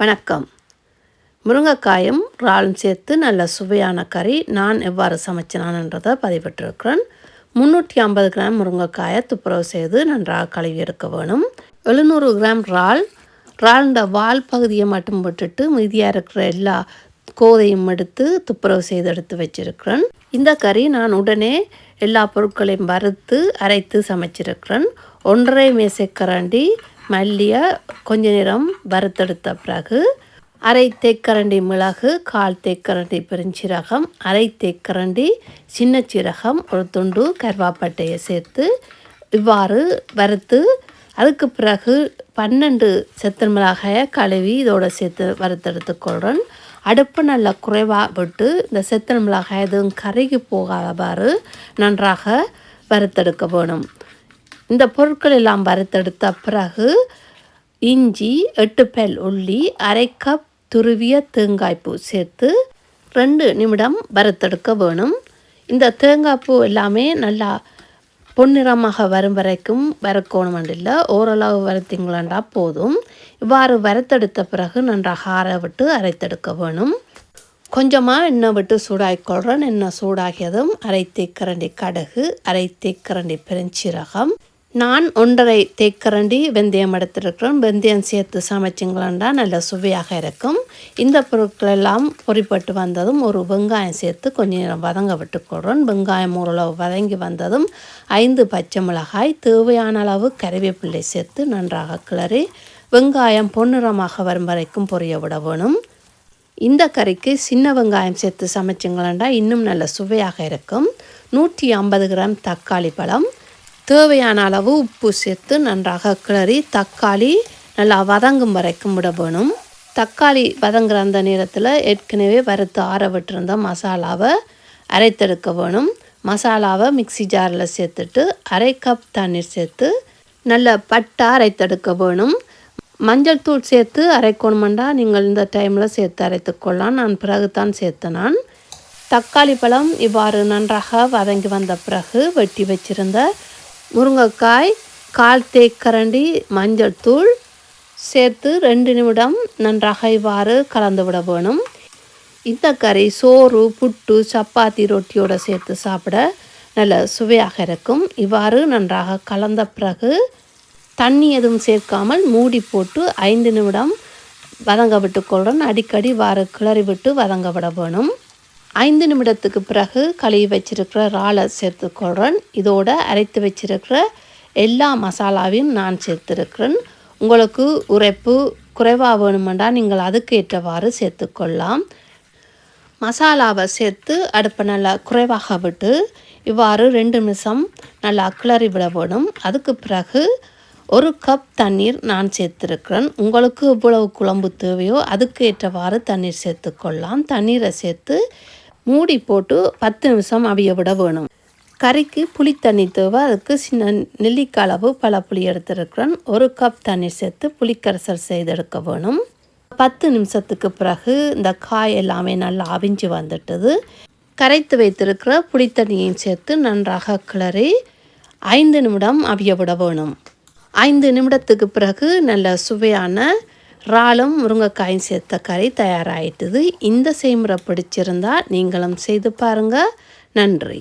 வணக்கம். முருங்கைக்காயும் இறாலும் சேர்த்து நல்ல சுவையான கறி நான் எவ்வாறு சமைச்சினான்ன்றதை பதிவிட்டிருக்கிறேன். முந்நூற்றி ஐம்பது கிராம் முருங்கைக்காயை துப்புரவு செய்து நன்றாக கழுவி எடுக்க வேணும். எழுநூறு கிராம் இறால். இறால்ன்ற வால் பகுதியை மட்டும் விட்டுட்டு மீதியாக இருக்கிற எல்லா கோதையும் எடுத்து துப்புரவு செய்து எடுத்து வச்சிருக்கிறேன். இந்த கறி நான் உடனே எல்லா பொருட்களையும் வறுத்து அரைத்து சமைச்சிருக்கிறேன். ஒன்றரை மேசைக்கரண்டி மல்லியை கொஞ்ச நேரம் வறுத்தெடுத்த பிறகு அரை தேக்கரண்டி மிளகு கால் தேக்கரண்டி பெருஞ்சீரகம் அரை தேக்கரண்டி சின்ன சீரகம் ஒரு துண்டு கருவாப்பட்டையை சேர்த்து இவ்வாறு வறுத்து அதுக்கு பிறகு பன்னெண்டு செத்தல் மிளகாயை கழுவி இதோடு சேர்த்து வறுத்தெடுத்துக்கொள்கிறேன் அடுப்பு நல்லா குறைவாக விட்டு இந்த செத்தல் மிளகாய் எதுவும் கருகி போகாதவாறு நன்றாக வறுத்தெடுக்க வேணும். இந்த பொருட்கள் எல்லாம் வறுத்தெடுத்த பிறகு இஞ்சி எட்டு பெல் உள்ளி அரை கப் துருவிய தேங்காய்ப்பூ சேர்த்து ரெண்டு நிமிடம் வறுத்தெடுக்க வேணும். இந்த தேங்காய்ப்பூ எல்லாமே நல்லா பொன்னிறமாக வரும் வரைக்கும் வறுக்கணும் இல்லை ஓரளவு வறுத்தீங்களா போதும். இவ்வாறு வறுத்தெடுத்த பிறகு நன்றாக ஆற விட்டு அரைத்தெடுக்க வேணும். கொஞ்சமாக எண்ணெய் விட்டு சூடாக்கிக்கொள்கிறேன் எண்ணெய் சூடாகியதும் அரை தேக்கரண்டி கடுகு அரை தேக்கரண்டி பெருஞ்சீரகம் நான் ஒன்றரை தேக்கரண்டி வெந்தயம் எடுத்துருக்கிறேன் வெந்தயம் சேர்த்து சமைச்சிங்களாண்டா நல்ல சுவையாக இருக்கும். இந்த பொருட்கள் எல்லாம் பொறிப்பட்டு வந்ததும் ஒரு வெங்காயம் சேர்த்து கொஞ்ச நேரம் வதங்க விட்டுக்கொள்கிறோம் வெங்காயம் ஓரளவு வதங்கி வந்ததும் ஐந்து பச்சை மிளகாய் தேவையான அளவு கறிவேப்பிள்ளை சேர்த்து நன்றாக கிளறி வெங்காயம் பொன்னிறமாக வரும் வரைக்கும் பொரிய விட வேணும். இந்த கறிக்கு சின்ன வெங்காயம் சேர்த்து சமைச்சிங்களாண்டா இன்னும் நல்ல சுவையாக இருக்கும். நூற்றி ஐம்பது கிராம் தக்காளி பழம் தேவையான அளவு உப்பு சேர்த்து நன்றாக கிளறி தக்காளி நல்லா வதங்கும் வரைக்கும் விட வேணும். தக்காளி வதங்குற அந்த நேரத்தில் ஏற்கனவே வறுத்து ஆற விட்டுருந்த மசாலாவை அரைத்தெடுக்க வேணும். மசாலாவை மிக்சி ஜாரில் சேர்த்துட்டு அரை கப் தண்ணீர் சேர்த்து நல்ல பட்டா அரைத்தெடுக்க வேணும். மஞ்சள் தூள் சேர்த்து அரைக்கணுமெண்டா நீங்கள் இந்த டைமில் சேர்த்து அரைத்துக்கொள்ளலாம் நான் பிறகு தான் சேர்த்து நான். தக்காளி பழம் இவ்வாறு நன்றாக வதங்கி வந்த பிறகு வெட்டி வச்சிருந்த முருங்கைக்காய் கால் தேக்கரண்டி மஞ்சள் தூள் சேர்த்து ரெண்டு நிமிடம் நன்றாக இவ்வாறு கலந்து விட வேணும். இந்த கறி சோறு புட்டு சப்பாத்தி ரொட்டியோடு சேர்த்து சாப்பிட நல்ல சுவையாக இருக்கும். இவ்வாறு நன்றாக கலந்த பிறகு தண்ணி எதுவும் சேர்க்காமல் மூடி போட்டு ஐந்து நிமிடம் வதங்க விட்டுக்கொள்கிறோம் அடிக்கடி வார கிளறி விட்டு வதங்க விட வேணும். ஐந்து நிமிடத்துக்கு பிறகு கழுவி வச்சிருக்கிற இறாலை சேர்த்துக்கொள்கிறேன் இதோட அரைத்து வச்சிருக்கிற எல்லா மசாலாவையும் நான் சேர்த்துருக்கிறேன். உங்களுக்கு உரைப்பு குறைவாக வேணுமெண்டா நீங்கள் அதுக்கு ஏற்றவாறு சேர்த்துக்கொள்ளலாம். மசாலாவை சேர்த்து அடுப்பை நல்லா குறைவாக விட்டு இவ்வாறு ரெண்டு நிமிஷம் நல்லா கிளறி விட வேணும். அதுக்கு பிறகு ஒரு கப் தண்ணீர் நான் சேர்த்துருக்கிறேன். உங்களுக்கு எவ்வளவு குழம்பு தேவையோ அதுக்கு ஏற்றவாறு தண்ணீர் சேர்த்துக்கொள்ளலாம். தண்ணீரை சேர்த்து மூடி போட்டு பத்து நிமிஷம் அவிய விட வேணும். கறிக்கு புளி தண்ணி தேவை. அதுக்கு சின்ன நெல்லிக்காய் அளவு பல புளி எடுத்துருக்கிறேன். ஒரு கப் தண்ணி சேர்த்து புளிக்கரைசல் செய்தெடுக்க வேணும். பத்து நிமிஷத்துக்கு பிறகு இந்த காய் எல்லாமே நல்லா அவிஞ்சு வந்துட்டது. கரைத்து வைத்திருக்கிற புளி தண்ணியையும் சேர்த்து நன்றாக கிளறி ஐந்து நிமிடம் அவிய விட வேணும். ஐந்து நிமிடத்துக்கு பிறகு நல்ல சுவையான இறாலும் முருங்கைக்காயும் சேர்த்த கறி தயாராகிட்டுது இந்த செய்முறை பிடிச்சிருந்தால் நீங்களும் செய்து பாருங்கள் நன்றி.